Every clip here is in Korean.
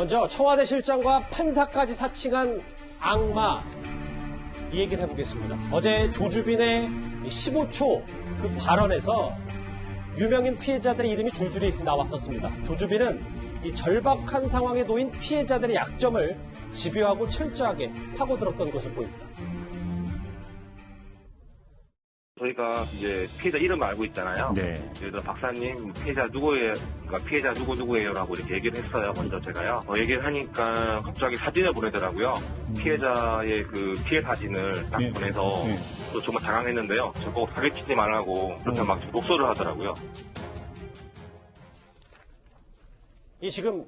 먼저 청와대 실장과 판사까지 사칭한 악마 이 얘기를 해보겠습니다. 어제 조주빈의 15초 그 발언에서 유명인 피해자들의 이름이 줄줄이 나왔었습니다. 조주빈은 이 절박한 상황에 놓인 피해자들의 약점을 집요하고 철저하게 파고들었던 것을 보입니다. 저희가 이제 피해자 이름을 알고 있잖아요. 네. 예를 들어 박사님 피해자 누구예요? 그러니까 피해자 누구 누구예요라고 이렇게 얘기를 했어요. 먼저 제가요. 어, 얘기를 하니까 갑자기 사진을 보내더라고요. 피해자의 그 피해 사진을 딱 네. 보내서 네. 또 정말 당황했는데요. 저거 사기치지 말라고 그렇게 어. 막 독소를 하더라고요. 이 지금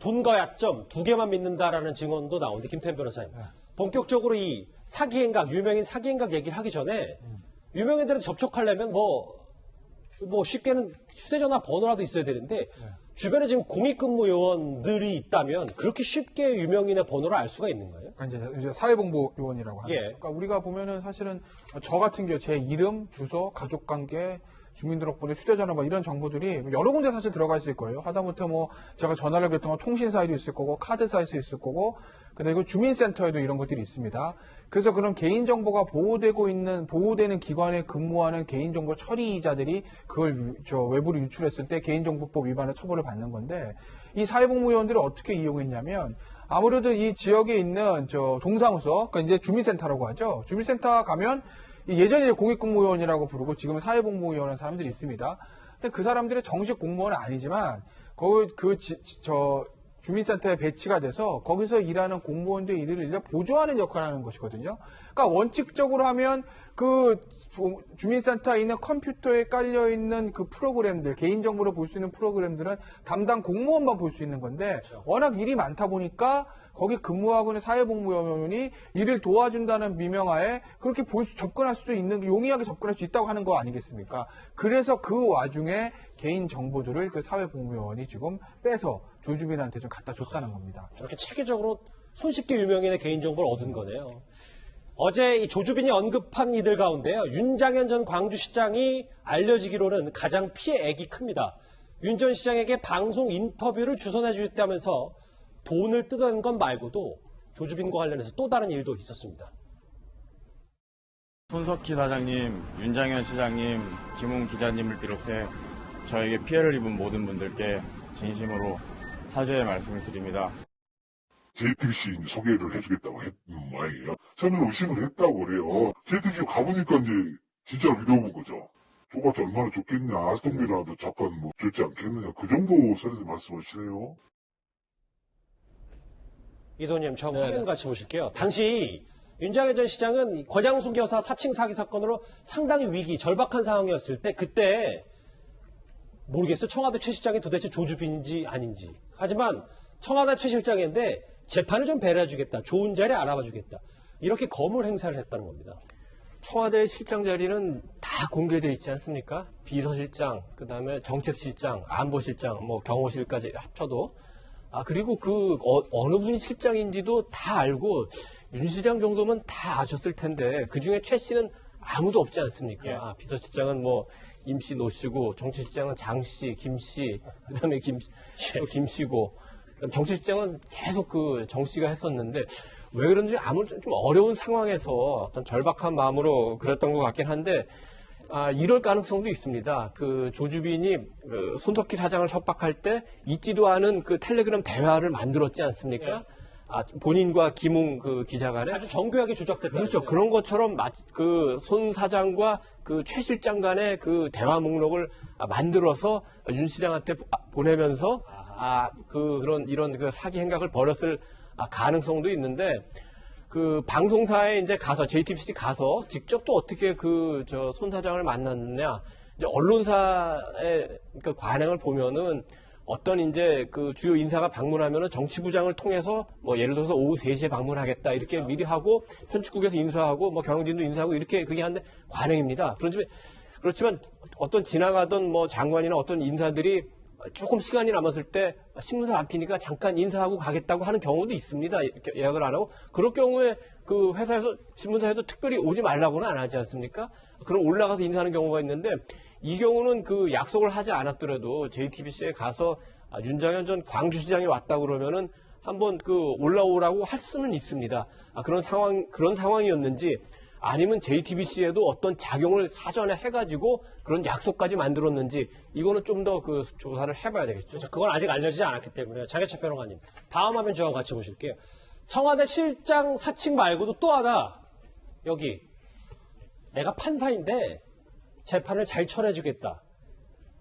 돈과 약점 두 개만 믿는다라는 증언도 나오는데 김태현 변호사님 본격적으로 이 사기 행각 유명인 사기 행각 얘기를 하기 전에 유명인들한테 접촉하려면 뭐, 뭐 쉽게는 휴대전화 번호라도 있어야 되는데 주변에 지금 공익근무 요원들이 있다면 그렇게 쉽게 유명인의 번호를 알 수가 있는 거예요? 그러니까 이제, 이제 사회봉보 요원이라고 하는. 예. 그러니까 우리가 보면은 사실은 저 같은 경우 제 이름, 주소, 가족관계, 주민등록번호, 휴대전화 뭐 이런 정보들이 여러 군데 사실 들어가 있을 거예요. 하다못해 뭐 제가 전화를 했던 통신사에도 있을 거고 카드사에도 있을 거고 그리고 주민센터에도 이런 것들이 있습니다. 그래서 그런 개인정보가 보호되고 있는 보호되는 기관에 근무하는 개인정보 처리자들이 그걸 유- 저 외부로 유출했을 때 개인정보법 위반의 처벌을 받는 건데 이 사회복무요원들을 어떻게 이용했냐면 아무래도 이 지역에 있는 저 동사무소, 그러니까 이제 주민센터라고 하죠. 주민센터 가면 이 예전에 공익근무요원이라고 부르고 지금은 사회복무요원하는 사람들이 있습니다. 근데 그 사람들의 정식 공무원은 아니지만 그저 주민센터에 배치가 돼서 거기서 일하는 공무원들의 일을 보조하는 역할을 하는 것이거든요. 그러니까 원칙적으로 하면 그 주민센터에 있는 컴퓨터에 깔려 있는 그 프로그램들 개인정보로 볼 수 있는 프로그램들은 담당 공무원만 볼 수 있는 건데 워낙 일이 많다 보니까 거기 근무하고 있는 사회복무요원이 일을 도와준다는 미명하에 그렇게 볼 수, 접근할 수도 있는 용이하게 접근할 수 있다고 하는 거 아니겠습니까? 그래서 그 와중에 개인 정보들을 그 사회복무요원이 지금 빼서 조주빈한테 좀 갖다 줬다는 겁니다. 저렇게 체계적으로 손쉽게 유명인의 개인 정보를 얻은 거네요. 어제 이 조주빈이 언급한 이들 가운데요. 윤장현 전 광주시장이 알려지기로는 가장 피해액이 큽니다. 윤 전 시장에게 방송 인터뷰를 주선해 주셨다면서 돈을 뜯어낸 건 말고도 조주빈과 관련해서 또 다른 일도 있었습니다. 손석희 사장님, 윤장현 시장님, 김웅 기자님을 비롯해 저에게 피해를 입은 모든 분들께 진심으로 사죄의 말씀을 드립니다. JTBC 소개를 해주겠다고 했 모양이에요. 저는 의심을 했다고 그래요. JTBC 가보니까 이제 진짜 믿어본 거죠. 줘봤자 얼마나 좋겠냐. 아스톤비라도 잠깐 뭐 줄지 않겠느냐. 그 정도 선에서 말씀하시네요. 이도님, 저 화면 같이 보실게요. 당시 윤장현 전 시장은 이 권양숙 여사 사칭 사기 사건으로 상당히 위기, 절박한 상황이었을 때 그때 모르겠어요. 청와대 최 실장이 도대체 조주빈인지 아닌지. 하지만 청와대 최 실장인데 재판을 좀 배려해주겠다. 좋은 자리 알아봐주겠다. 이렇게 거물 행사를 했다는 겁니다. 청와대 실장 자리는 다 공개돼 있지 않습니까? 비서실장, 그 다음에 정책실장, 안보실장, 뭐 경호실까지 합쳐도 아 그리고 그 어, 느 분이 실장인지도 다 알고 윤 시장 정도면 다 아셨을 텐데 그 중에 최 씨는 아무도 없지 않습니까? 예. 아, 비서실장은 뭐 임씨 노씨고 정책실장은 장씨, 김씨, 그다음에 김, 또 김씨고 정책실장은 계속 그 정 씨가 했었는데 왜 그런지 아무 좀 어려운 상황에서 어떤 절박한 마음으로 그랬던 것 같긴 한데 아, 이럴 가능성도 있습니다. 그 조주빈이 그 손석희 사장을 협박할 때 있지도 않은 그 텔레그램 대화를 만들었지 않습니까? 아, 본인과 김웅 그 기자 간에 아주 정교하게 조작됐다. 그렇죠. 그런 것처럼 그 손 사장과 그 최 실장 간의 그 대화 목록을 아, 만들어서 윤 시장한테 보- 보내면서 아, 그 그런 이런 그 사기 행각을 벌였을 아, 가능성도 있는데 그 방송사에 이제 가서 JTBC 가서 직접 또 어떻게 그 저 손 사장을 만났느냐 이제 언론사의 그 관행을 보면은 어떤 이제 그 주요 인사가 방문하면은 정치부장을 통해서 뭐 예를 들어서 오후 3시에 방문하겠다 이렇게 미리 하고 편집국에서 인사하고 뭐 경영진도 인사하고 이렇게 그게 하는데 관행입니다. 그렇지만 그렇지만 어떤 지나가던 뭐 장관이나 어떤 인사들이 조금 시간이 남았을 때 신문사 앞이니까 잠깐 인사하고 가겠다고 하는 경우도 있습니다. 예약을 안 하고 그럴 경우에 그 회사에서 신문사에도 특별히 오지 말라고는 안 하지 않습니까? 그럼 올라가서 인사하는 경우가 있는데 이 경우는 그 약속을 하지 않았더라도 JTBC에 가서 아, 윤장현 전 광주시장이 왔다 그러면은 한번 그 올라오라고 할 수는 있습니다. 아, 그런 상황 그런 상황이었는지 아니면 JTBC에도 어떤 작용을 사전에 해가지고 그런 약속까지 만들었는지 이거는 좀 더 그 조사를 해봐야 되겠죠. 그렇죠. 그건 아직 알려지지 않았기 때문에 장혜철 평론가님 다음 화면 저와 같이 보실게요. 청와대 실장 사칭 말고도 또 하나 여기 내가 판사인데 재판을 잘 처리해주겠다.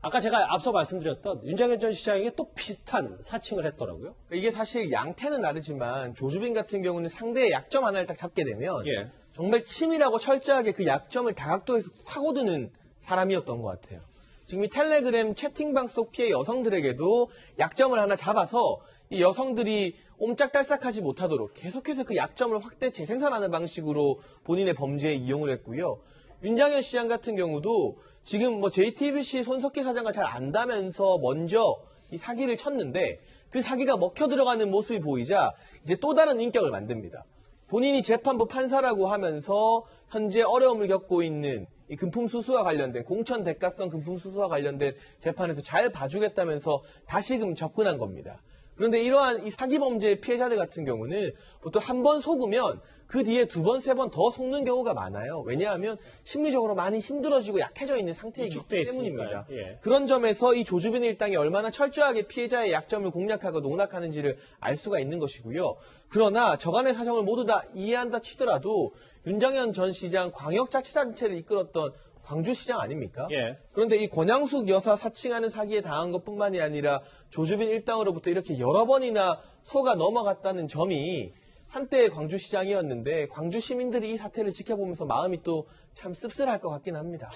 아까 제가 앞서 말씀드렸던 윤장현 전 시장에게 또 비슷한 사칭을 했더라고요. 이게 사실 양태는 다르지만 조주빈 같은 경우는 상대의 약점 하나를 딱 잡게 되면 예. 정말 치밀하고 철저하게 그 약점을 다각도에서 파고드는 사람이었던 것 같아요. 지금 이 텔레그램 채팅방 속 피해 여성들에게도 약점을 하나 잡아서 이 여성들이 옴짝달싹하지 못하도록 계속해서 그 약점을 확대 재생산하는 방식으로 본인의 범죄에 이용을 했고요. 윤장현 시장 같은 경우도 지금 뭐 JTBC 손석희 사장과 잘 안다면서 먼저 이 사기를 쳤는데 그 사기가 먹혀 들어가는 모습이 보이자 이제 또 다른 인격을 만듭니다. 본인이 재판부 판사라고 하면서 현재 어려움을 겪고 있는 이 금품 수수와 관련된 공천 대가성 금품 수수와 관련된 재판에서 잘 봐주겠다면서 다시금 접근한 겁니다. 그런데 이러한 이 사기 범죄 피해자들 같은 경우는 보통 한 번 속으면 그 뒤에 두 번, 세 번 더 속는 경우가 많아요. 왜냐하면 심리적으로 많이 힘들어지고 약해져 있는 상태이기 때문입니다. 예. 그런 점에서 이 조주빈 일당이 얼마나 철저하게 피해자의 약점을 공략하고 농락하는지를 알 수가 있는 것이고요. 그러나 저간의 사정을 모두 다 이해한다 치더라도 윤장현 전 시장 광역자치단체를 이끌었던 광주시장 아닙니까? 예. 그런데 이 권양숙 여사 사칭하는 사기에 당한 것뿐만이 아니라 조주빈 일당으로부터 이렇게 여러 번이나 소가 넘어갔다는 점이 한때 광주시장이었는데 광주 시민들이 이 사태를 지켜보면서 마음이 또 참 씁쓸할 것 같긴 합니다.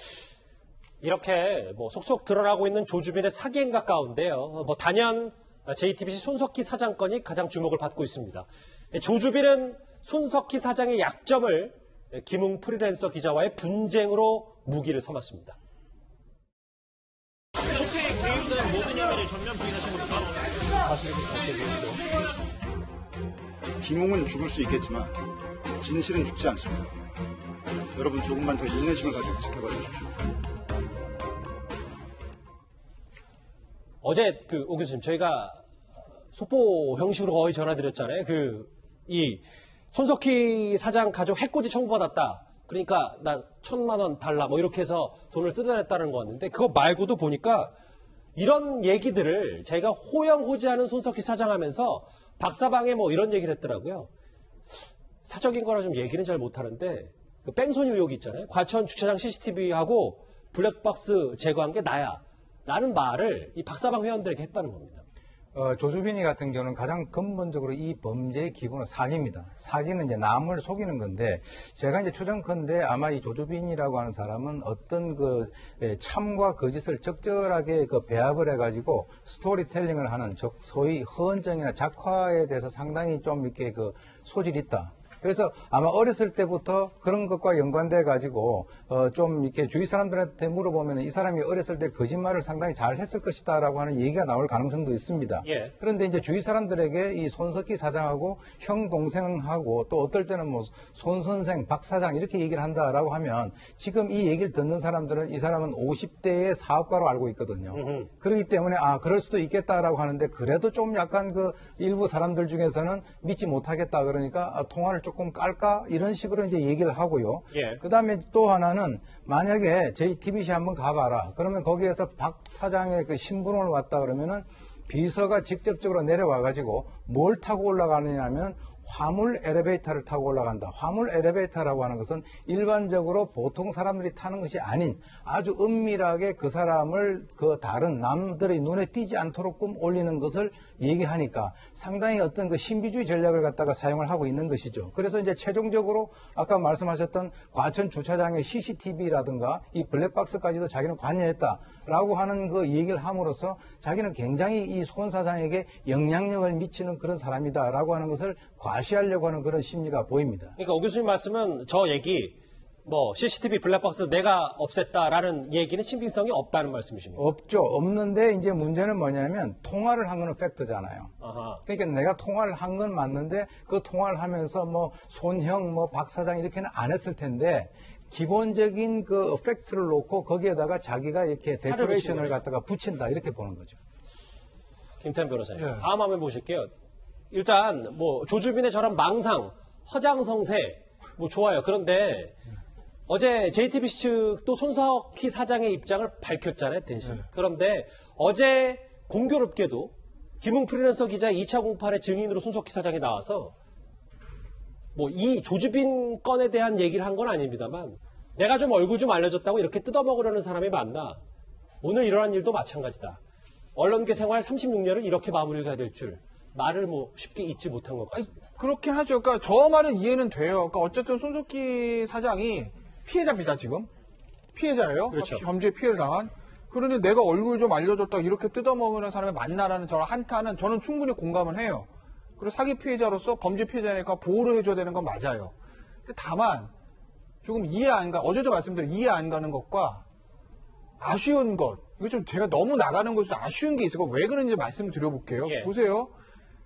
이렇게 뭐 속속 드러나고 있는 조주빈의 사기 행각 가운데요. 뭐 단연 JTBC 손석희 사장 건이 가장 주목을 받고 있습니다. 조주빈은 손석희 사장의 약점을 김웅 프리랜서 기자와의 분쟁으로 무기를 삼았습니다. 김웅은 죽을 수 있겠지만 진실은 죽지 않습니다. 여러분 조금만 더 인내심을 가지고 지켜봐 주십시오. 어제 그 오 교수님 저희가 속보 형식으로 거의 전화드렸잖아요. 그이 손석희 사장 가족 해코지 청구받았다. 그러니까 나 천만 원 달라 뭐 이렇게 해서 돈을 뜯어냈다는 거였는데 그거 말고도 보니까 이런 얘기들을 자기가 호영호지하는 손석희 사장 하면서 박사방에 뭐 이런 얘기를 했더라고요. 사적인 거라 좀 얘기는 잘 못하는데 그 뺑소니 의혹이 있잖아요. 과천 주차장 CCTV하고 블랙박스 제거한 게 나야. 라는 말을 이 박사방 회원들에게 했다는 겁니다. 어, 조주빈이 같은 경우는 가장 근본적으로 이 범죄의 기본은 사기입니다. 사기는 이제 남을 속이는 건데 제가 이제 추정컨대 아마 이 조주빈이라고 하는 사람은 어떤 그 예, 참과 거짓을 적절하게 그 배합을 해가지고 스토리텔링을 하는 즉 소위 허언증이나 작화에 대해서 상당히 좀 이렇게 그 소질이 있다. 그래서 아마 어렸을 때부터 그런 것과 연관돼 가지고 어 좀 이렇게 주위 사람들한테 물어보면 이 사람이 어렸을 때 거짓말을 상당히 잘 했을 것이다라고 하는 얘기가 나올 가능성도 있습니다. 예. 그런데 이제 주위 사람들에게 이 손석희 사장하고 형 동생하고 또 어떨 때는 뭐 손 선생, 박 사장 이렇게 얘기를 한다라고 하면 지금 이 얘기를 듣는 사람들은 이 사람은 50대의 사업가로 알고 있거든요. 그렇기 때문에 아 그럴 수도 있겠다라고 하는데 그래도 좀 약간 그 일부 사람들 중에서는 믿지 못하겠다 그러니까 아, 통화를 조금 깔까 이런 식으로 이제 얘기를 하고요. 예. 그다음에 또 하나는 만약에 JTBC 한번 가봐라. 그러면 거기에서 박 사장의 그 신분을 왔다 그러면은 비서가 직접적으로 내려와 가지고 뭘 타고 올라가느냐면 화물 엘리베이터를 타고 올라간다. 화물 엘리베이터라고 하는 것은 일반적으로 보통 사람들이 타는 것이 아닌 아주 은밀하게 그 사람을 그 다른 남들의 눈에 띄지 않도록 끔 올리는 것을 얘기하니까 상당히 어떤 그 신비주의 전략을 갖다가 사용을 하고 있는 것이죠. 그래서 이제 최종적으로 아까 말씀하셨던 과천 주차장의 CCTV라든가 이 블랙박스까지도 자기는 관여했다라고 하는 그 얘기를 함으로써 자기는 굉장히 이 손 사장에게 영향력을 미치는 그런 사람이다라고 하는 것을 과시하려고 하는 그런 심리가 보입니다. 그러니까 오 교수님 말씀은 저 얘기 뭐 CCTV 블랙박스 내가 없앴다라는 얘기는 신빙성이 없다는 말씀이십니까? 없죠. 없는데 이제 문제는 뭐냐면 통화를 한 거는 팩트잖아요. 아하. 그러니까 내가 통화를 한 건 맞는데 그 통화를 하면서 뭐 손형, 뭐 박 사장 이렇게는 안 했을 텐데 기본적인 그 팩트를 놓고 거기에다가 자기가 이렇게 데코레이션을 갖다가 붙인다 이렇게 보는 거죠. 김태현 변호사님. 예. 다음 화면 보실게요. 일단 뭐 조주빈의 저런 망상, 허장성세 뭐 좋아요. 그런데 어제 JTBC 측도 손석희 사장의 입장을 밝혔잖아요, 대신. 그런데 어제 공교롭게도 김웅 프리랜서 기자 2차 공판의 증인으로 손석희 사장이 나와서 뭐 이 조주빈 건에 대한 얘기를 한 건 아닙니다만 내가 좀 얼굴 좀 알려줬다고 이렇게 뜯어먹으려는 사람이 많나. 오늘 일어난 일도 마찬가지다. 언론계 생활 36년을 이렇게 마무리가 될 줄 말을 뭐 쉽게 잊지 못한 것 같습니다. 그렇긴 하죠. 그러니까 저 말은 이해는 돼요. 그러니까 어쨌든 손석희 사장이 피해자입니다, 지금. 피해자예요. 그렇죠. 범죄 피해를 당한. 그러니 내가 얼굴 좀 알려줬다 이렇게 뜯어먹으는 사람이 맞나라는 저런 한타는 저는 충분히 공감을 해요. 그리고 사기 피해자로서 범죄 피해자니까 보호를 해줘야 되는 건 맞아요. 근데 다만 조금 이해 안 가, 어제도 말씀드린 이해 안 가는 것과 아쉬운 것, 이거 좀 제가 너무 나가는 것이 좀 아쉬운 게 있어서 왜 그런지 말씀을 드려볼게요. 예. 보세요.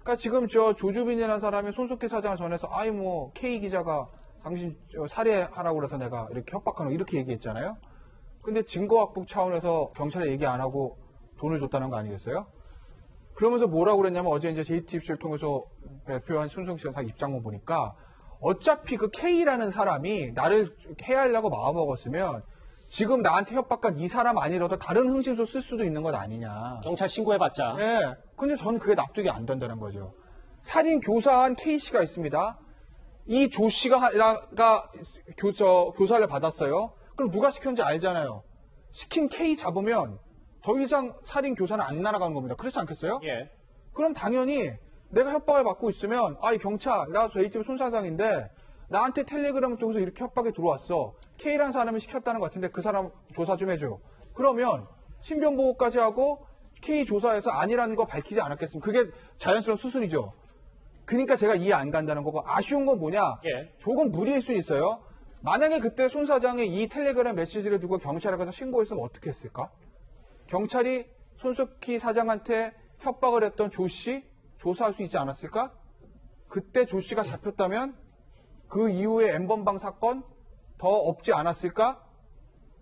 그러니까 지금 저 조주빈이라는 사람이 손석희 사장을 전해서 아이 뭐 K 기자가 당신 저 살해하라고 그래서 내가 이렇게 협박하는 거 이렇게 얘기했잖아요. 근데 증거 확보 차원에서 경찰에 얘기 안 하고 돈을 줬다는 거 아니겠어요? 그러면서 뭐라고 그랬냐면 어제 이제 JTBC를 통해서 발표한 손석희 사장 입장문 보니까 어차피 그 K라는 사람이 나를 해하려고 마음먹었으면 지금 나한테 협박한 이 사람 아니라도 다른 흥신소 쓸 수도 있는 것 아니냐. 경찰 신고해봤자 예. 근데 저는 그게 납득이 안 된다는 거죠. 살인 교사한 K 씨가 있습니다. 이 조 씨가 가 교, 저, 교사를 받았어요. 그럼 누가 시켰는지 알잖아요. 시킨 K 잡으면 더 이상 살인 교사는 안 날아가는 겁니다. 그렇지 않겠어요? 예. 그럼 당연히 내가 협박을 받고 있으면 아이 경찰 나 저희집 손사장인데 나한테 텔레그램을 통해서 이렇게 협박이 들어왔어 K라는 사람이 시켰다는 것 같은데 그 사람 조사 좀 해줘 그러면 신변보호까지 하고 K 조사에서 아니라는 거 밝히지 않았겠습니까 그게 자연스러운 수순이죠 그러니까 제가 이해 안 간다는 거고 아쉬운 건 뭐냐 예. 조금 무리일 수 있어요 만약에 그때 손 사장이 이 텔레그램 메시지를 두고 경찰에 가서 신고했으면 어떻게 했을까 경찰이 손석희 사장한테 협박을 했던 조 씨 조사할 수 있지 않았을까? 그때 조 씨가 잡혔다면 그 이후에 엠번방 사건 더 없지 않았을까?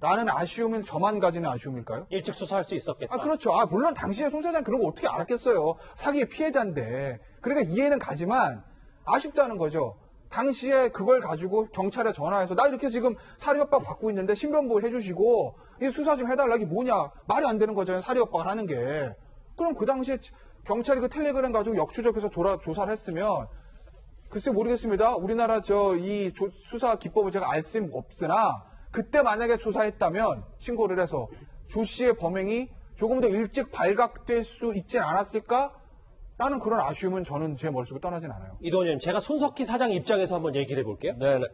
라는 아쉬움은 저만 가지는 아쉬움일까요? 일찍 수사할 수 있었겠다. 아, 그렇죠. 아, 물론 당시에 손 사장 그런 거 어떻게 알았겠어요. 사기의 피해자인데. 그러니까 이해는 가지만 아쉽다는 거죠. 당시에 그걸 가지고 경찰에 전화해서 나 이렇게 지금 살해 협박 받고 있는데 신변보호 해주시고 이 수사 좀 해달라 이게 뭐냐 말이 안 되는 거죠 살해 협박을 하는 게 그럼 그 당시에 경찰이 그 텔레그램 가지고 역추적해서 돌아 조사를 했으면 글쎄 모르겠습니다 우리나라 저 이 수사 기법을 제가 알 수는 없으나 그때 만약에 조사했다면 신고를 해서 조 씨의 범행이 조금 더 일찍 발각될 수 있진 않았을까? 라는 그런 아쉬움은 저는 제 머릿속에 떠나진 않아요. 이도님, 제가 손석희 사장 입장에서 한번 얘기를 해볼게요. 네네.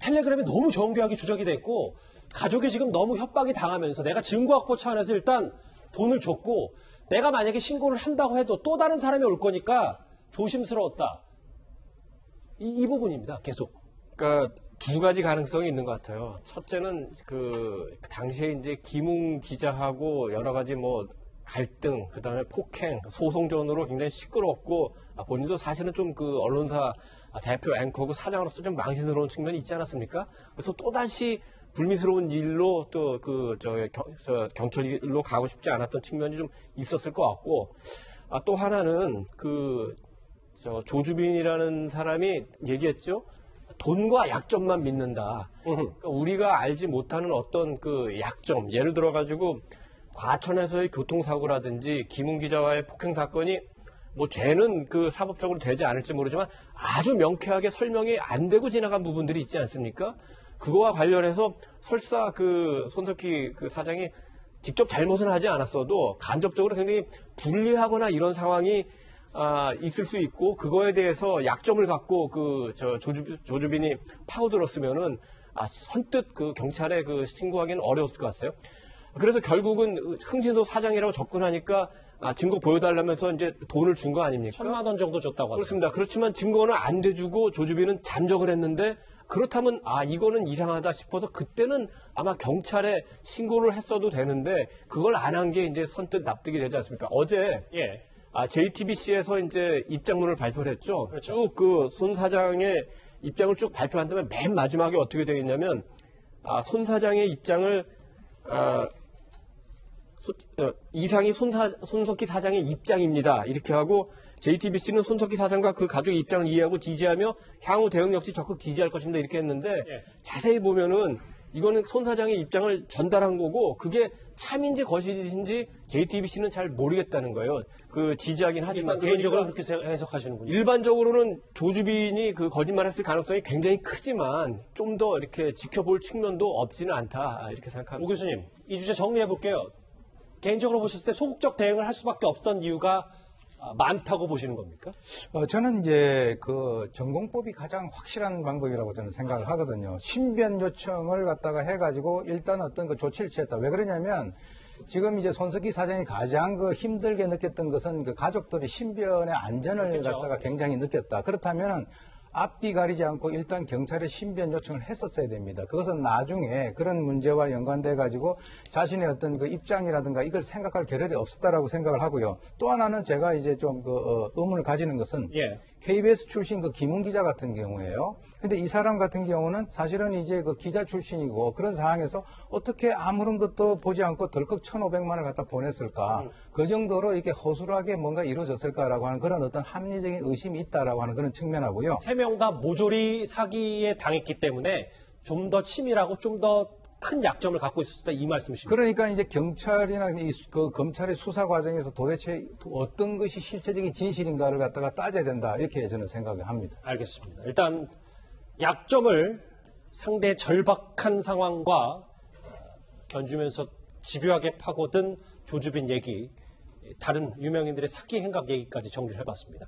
텔레그램이 너무 정교하게 조작이 됐고 가족이 지금 너무 협박이 당하면서 내가 증거 확보 차원에서 일단 돈을 줬고 내가 만약에 신고를 한다고 해도 또 다른 사람이 올 거니까 조심스러웠다. 이, 이 부분입니다. 계속. 그러니까 두 가지 가능성이 있는 것 같아요. 첫째는 그 당시에 이제 김웅 기자하고 여러 가지 뭐 갈등, 그 다음에 폭행, 소송전으로 굉장히 시끄럽고 아, 본인도 사실은 좀 그 언론사 대표 앵커고 사장으로서 좀 망신스러운 측면이 있지 않았습니까? 그래서 또 다시 불미스러운 일로 또 그 저 경찰로 가고 싶지 않았던 측면이 좀 있었을 것 같고 아, 또 하나는 그 저 조주빈이라는 사람이 얘기했죠. 돈과 약점만 믿는다. 그러니까 우리가 알지 못하는 어떤 그 약점, 예를 들어 가지고 과천에서의 교통사고라든지 김웅 기자와의 폭행 사건이 뭐 죄는 그 사법적으로 되지 않을지 모르지만 아주 명쾌하게 설명이 안 되고 지나간 부분들이 있지 않습니까? 그거와 관련해서 설사 그 손석희 그 사장이 직접 잘못은 하지 않았어도 간접적으로 굉장히 불리하거나 이런 상황이 아, 있을 수 있고 그거에 대해서 약점을 갖고 그 저 조주, 조주빈이 파고들었으면은 아, 선뜻 그 경찰에 그 신고하기는 어려웠을 것 같아요. 그래서 결국은 흥신소 사장이라고 접근하니까 아, 증거 보여달라면서 이제 돈을 준 거 아닙니까? 천만 원 정도 줬다고 하더라고요. 그렇습니다. 그렇지만 증거는 안 대주고 조주빈은 잠적을 했는데 그렇다면 아 이거는 이상하다 싶어서 그때는 아마 경찰에 신고를 했어도 되는데 그걸 안 한 게 이제 선뜻 납득이 되지 않습니까? 어제 예. 아, JTBC에서 이제 입장문을 발표를 했죠. 쭉그 손 사장의 입장을 쭉 발표한 다음에 맨 마지막에 어떻게 되어 있냐면 아, 손 사장의 입장을 아, 소- 어, 이상이 손사, 손석희 사장의 입장입니다. 이렇게 하고 JTBC는 손석희 사장과 그 가족의 입장을 이해하고 지지하며 향후 대응 역시 적극 지지할 것입니다. 이렇게 했는데 예. 자세히 보면은 이거는 손 사장의 입장을 전달한 거고 그게 참인지 거짓인지 JTBC는 잘 모르겠다는 거예요. 그 지지하긴 하지만 개인적으로 그러니까 그렇게 세- 해석하시는군요. 일반적으로는 조주빈이 그 거짓말했을 가능성이 굉장히 크지만 좀 더 이렇게 지켜볼 측면도 없지는 않다 이렇게 오 생각합니다. 교수님, 이 주제 정리해 볼게요. 개인적으로 보셨을 때 소극적 대응을 할 수밖에 없던 이유가 아, 많다고 보시는 겁니까? 어, 저는 이제 그 전공법이 가장 확실한 방법이라고 저는 생각을 하거든요. 신변 요청을 갖다가 해가지고 일단 어떤 그 조치를 취했다. 왜 그러냐면 지금 이제 손석희 사장이 가장 그 힘들게 느꼈던 것은 그 가족들이 신변의 안전을 그렇겠죠. 갖다가 굉장히 느꼈다. 그렇다면 앞뒤 가리지 않고 일단 경찰에 신변 요청을 했었어야 됩니다. 그것은 나중에 그런 문제와 연관돼 가지고 자신의 어떤 그 입장이라든가 이걸 생각할 겨를이 없었다라고 생각을 하고요. 또 하나는 제가 이제 좀그 어, 의문을 가지는 것은 예. KBS 출신 그 김훈 기자 같은 경우에요. 근데 이 사람 같은 경우는 사실은 이제 그 기자 출신이고 그런 상황에서 어떻게 아무런 것도 보지 않고 덜컥 1,500만을 갖다 보냈을까? 그 정도로 이렇게 허술하게 뭔가 이루어졌을까라고 하는 그런 어떤 합리적인 의심이 있다라고 하는 그런 측면하고요. 세 명 다 모조리 사기에 당했기 때문에 좀 더 치밀하고 좀더 큰 약점을 갖고 있었다 이 말씀이십니까? 그러니까 이제 경찰이나 이 수- 그 검찰의 수사 과정에서 도대체 어떤 것이 실체적인 진실인가를 갖다가 따져야 된다 이렇게 저는 생각을 합니다. 알겠습니다. 일단 약점을 상대 절박한 상황과 견주면서 집요하게 파고든 조주빈 얘기, 다른 유명인들의 사기 행각 얘기까지 정리를 해봤습니다.